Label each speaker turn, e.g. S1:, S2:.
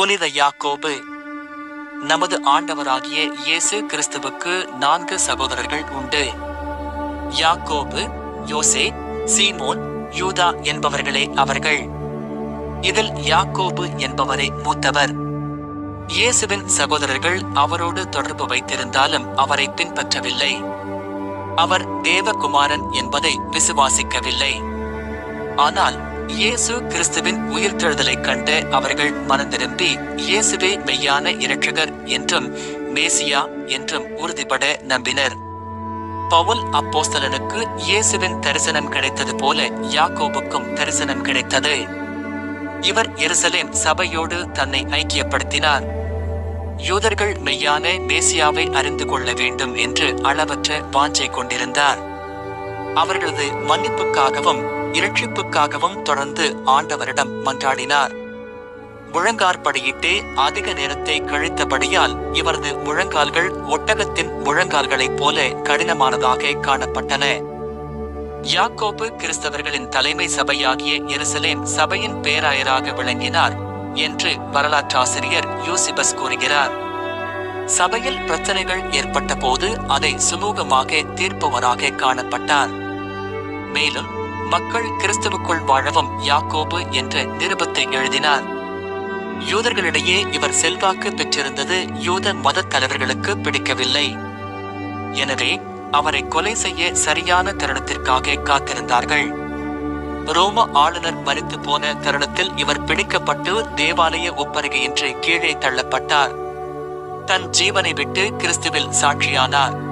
S1: புனித யாக்கோபு. நமது ஆண்டவராகிய இயேசு கிறிஸ்துவுக்கு நான்கு சகோதரர்கள் உண்டு. யாக்கோபு யோசே சீமோன் யூதா என்பவர்களே அவர்கள். இதில் யாக்கோபு என்பவரே மூத்தவர். இயேசுவின் சகோதரர்கள் அவரோடு தொடர்பு வைத்திருந்தாலும் அவரை பின்பற்றவில்லை. அவர் தேவகுமாரன் என்பதை விசுவாசிக்கவில்லை. ஆனால் இயேசு கிறிஸ்துவின் உயிர்த்தெழுதலைக் கண்டு அவர்கள் மனந்திரும்பி இயேசுவே மெய்யான இரட்சகர் என்றும் மேசியா என்றும் உறுதிபட நம்பினர். பவுல் அப்போஸ்தலனுக்கு இயேசுவின் தரிசனம் கிடைத்தது போல யாக்கோபுக்கும் தரிசனம் கிடைத்தது. இவர் எருசலேம் சபையோடு தன்னை ஐக்கியப்படுத்தினார். யூதர்கள் மெய்யான மேசியாவை அறிந்து கொள்ள வேண்டும் என்று அளவற்ற வாஞ்சை கொண்டிருந்தார். அவர்களது மன்னிப்புக்காகவும் இரட்சிப்புக்காகவும் தொடர்ந்து ஆண்டவரிடம் மன்றாடினார். முழங்கார்படியிட்டே அதிக நேரத்தை கழித்தபடியால் இவரது முழங்கால்கள் ஒட்டகத்தின் முழங்கால்களைப் போல கடினமானதாக காணப்பட்டன. யாக்கோபு கிறிஸ்தவர்களின் தலைமை சபையாகிய எருசலேம் சபையின் பேராயராக விளங்கினார் என்று வரலாற்றாசிரியர் யூசிபஸ் கூறுகிறார். சபையில் பிரச்சனைகள் ஏற்பட்ட போது அதை சுமூகமாக தீர்ப்பவராக காணப்பட்டார். மேலும் மக்கள் கிறிஸ்துவுக்குள் வாழவும் யாக்கோபு என்ற நிருபத்தை எழுதினார். யூதர்களிடையே இவர் செல்வாக்கு பெற்றிருந்தது யூத மத தலைவர்களுக்கு பிடிக்கவில்லை. எனவே அவரை கொலை செய்ய சரியான தருணத்திற்காக காத்திருந்தார்கள். ரோம ஆளுநர் மறித்து போன தருணத்தில் இவர் பிடிக்கப்பட்டு தேவாலய ஒப்பருகையின்றி கீழே தள்ளப்பட்டார். தன் ஜீவனை விட்டு கிறிஸ்துவில் சாட்சியானார்.